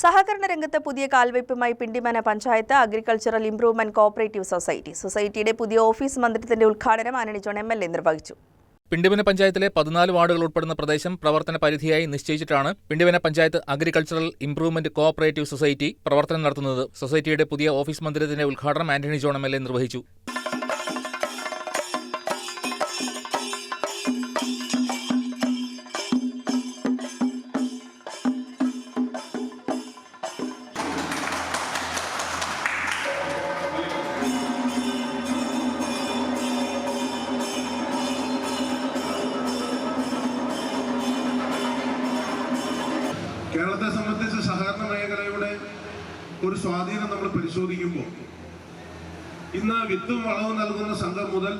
സഹകരണ രംഗത്ത് പുതിയ കാൽവയ്പുമായി Pindimana panchayat agricultural improvement cooperative society. സൊസൈറ്റിയുടെ പുതിയ ഓഫീസ് മന്ദിരത്തിന്റെ ഉദ്ഘാടനം Antony John M L A നിർവഹിച്ചു. പിണ്ടിമന പഞ്ചായത്തിലെ പതിനാല് വാർഡുകൾ ഉൾപ്പെടുന്ന പ്രദേശം പ്രവർത്തന പരിധിയായി നിശ്ചയിച്ചിട്ടാണ് Pindimana panchayat agricultural improvement cooperative society പ്രവർത്തനം നടത്തുന്നത്. സൊസൈറ്റിയുടെ പുതിയ ഓഫീസ് മന്ദിരത്തിന്റെ ഉദ്ഘാടനം Antony John M L A നിർവഹിച്ചു. കേരളത്തെ സംബന്ധിച്ച് സഹകരണ മേഖലയുടെ ഒരു സ്വാധീനം നമ്മൾ പരിശോധിക്കുമ്പോൾ ഇന്ന് വിത്തും വളവും നൽകുന്ന സംഘം മുതൽ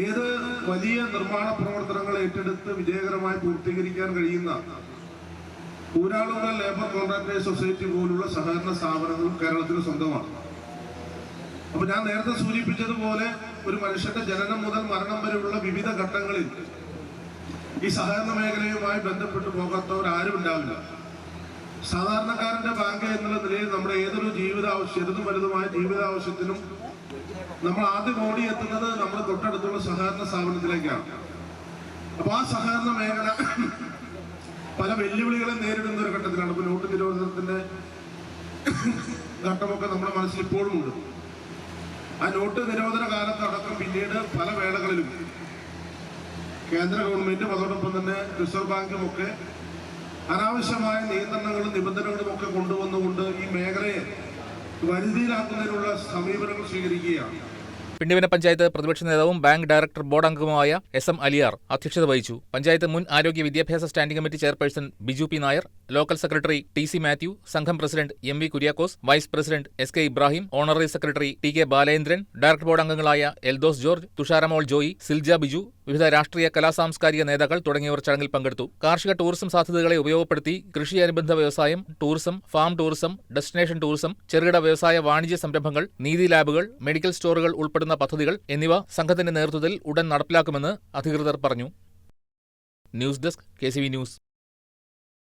ഏത് വലിയ നിർമ്മാണ പ്രവർത്തനങ്ങൾ ഏറ്റെടുത്ത് വിജയകരമായി പൂർത്തീകരിക്കാൻ കഴിയുന്ന ഊരാളുങ്കൽ ലേബർ കോൺട്രാക്ടേഴ്സ് സൊസൈറ്റി പോലുള്ള സഹകരണ സ്ഥാപനങ്ങളും കേരളത്തിന് സ്വന്തമാണ്. അപ്പൊ ഞാൻ നേരത്തെ സൂചിപ്പിച്ചതുപോലെ ഒരു മനുഷ്യന്റെ ജനനം മുതൽ മരണം വരെയുള്ള വിവിധ ഘട്ടങ്ങളിൽ ഈ സഹകരണ മേഖലയുമായി ബന്ധപ്പെട്ട് പോകാത്തവരാരും ഉണ്ടാവില്ല. സാധാരണക്കാരന്റെ ബാങ്ക് എന്നുള്ള നിലയിൽ നമ്മുടെ ഏതൊരു ജീവിതാവശ്യം ചെറുതും വലുതുമായ ജീവിതാവശ്യത്തിനും നമ്മൾ ആദ്യം ഓടിയെത്തുന്നത് നമ്മുടെ തൊട്ടടുത്തുള്ള സഹകരണ സ്ഥാപനത്തിലേക്കാണ്. അപ്പൊ ആ സഹകരണ മേഖല പല വെല്ലുവിളികളെ നേരിടുന്ന ഒരു ഘട്ടത്തിലാണ്. ഇപ്പൊ നോട്ട് നിരോധനത്തിന്റെ ഘട്ടമൊക്കെ നമ്മുടെ മനസ്സിൽ ഇപ്പോഴും ഉണ്ട്. ആ നോട്ട് നിരോധന കാലത്തടക്കം പിന്നീട് പല വേളകളിലും കേന്ദ്ര ഗവൺമെന്റും അതോടൊപ്പം തന്നെ റിസർവ് ബാങ്കും ഒക്കെ അനാവശ്യമായ നിയന്ത്രണങ്ങളും നിബന്ധനകളും ഒക്കെ കൊണ്ടുവന്നുകൊണ്ട് ഈ മേഖലയെ വരുതിയിലാക്കുന്നതിനുള്ള സമീപനങ്ങൾ സ്വീകരിക്കുകയാണ്. പിണ്ടിവന പഞ്ചായത്ത് പ്രതിപക്ഷ നേതാവും ബാങ്ക് ഡയറക്ടർ ബോർഡ് അംഗവുമായ എസ് എം അലിയാർ അധ്യക്ഷത വഹിച്ചു. പഞ്ചായത്ത് മുൻ ആരോഗ്യ വിദ്യാഭ്യാസ standing committee chairperson Biju P Nair local secretary T C Mathew സംഘം president M V Kuriakose vice president S K Ibrahim honorary secretary T K Balendran director board അംഗങ്ങളായ Eldhose George തുഷാരമോൾ Joy Silja Biju വിവിധ രാഷ്ട്രീയ കലാ സാംസ്കാരിക നേതാക്കൾ തുടങ്ങിയവർ ചടങ്ങിൽ പങ്കെടുത്തു. കാർഷിക ടൂറിസം സാധ്യതകളെ ഉപയോഗപ്പെടുത്തി കൃഷി അനുബന്ധ വ്യവസായം tourism farm tourism destination tourism ചെറുകിട വ്യവസായ വാണിജ്യ സംരംഭങ്ങൾ നീതി ലാബുകൾ മെഡിക്കൽ സ്റ്റോറുകൾ ഉൾപ്പെടുന്ന പദ്ധതികൾ എന്നിവ സംഘത്തിന്റെ നേതൃത്വത്തിൽ ഉടൻ നടപ്പിലാക്കുമെന്ന് അധികൃതർ പറഞ്ഞു. News desk K news.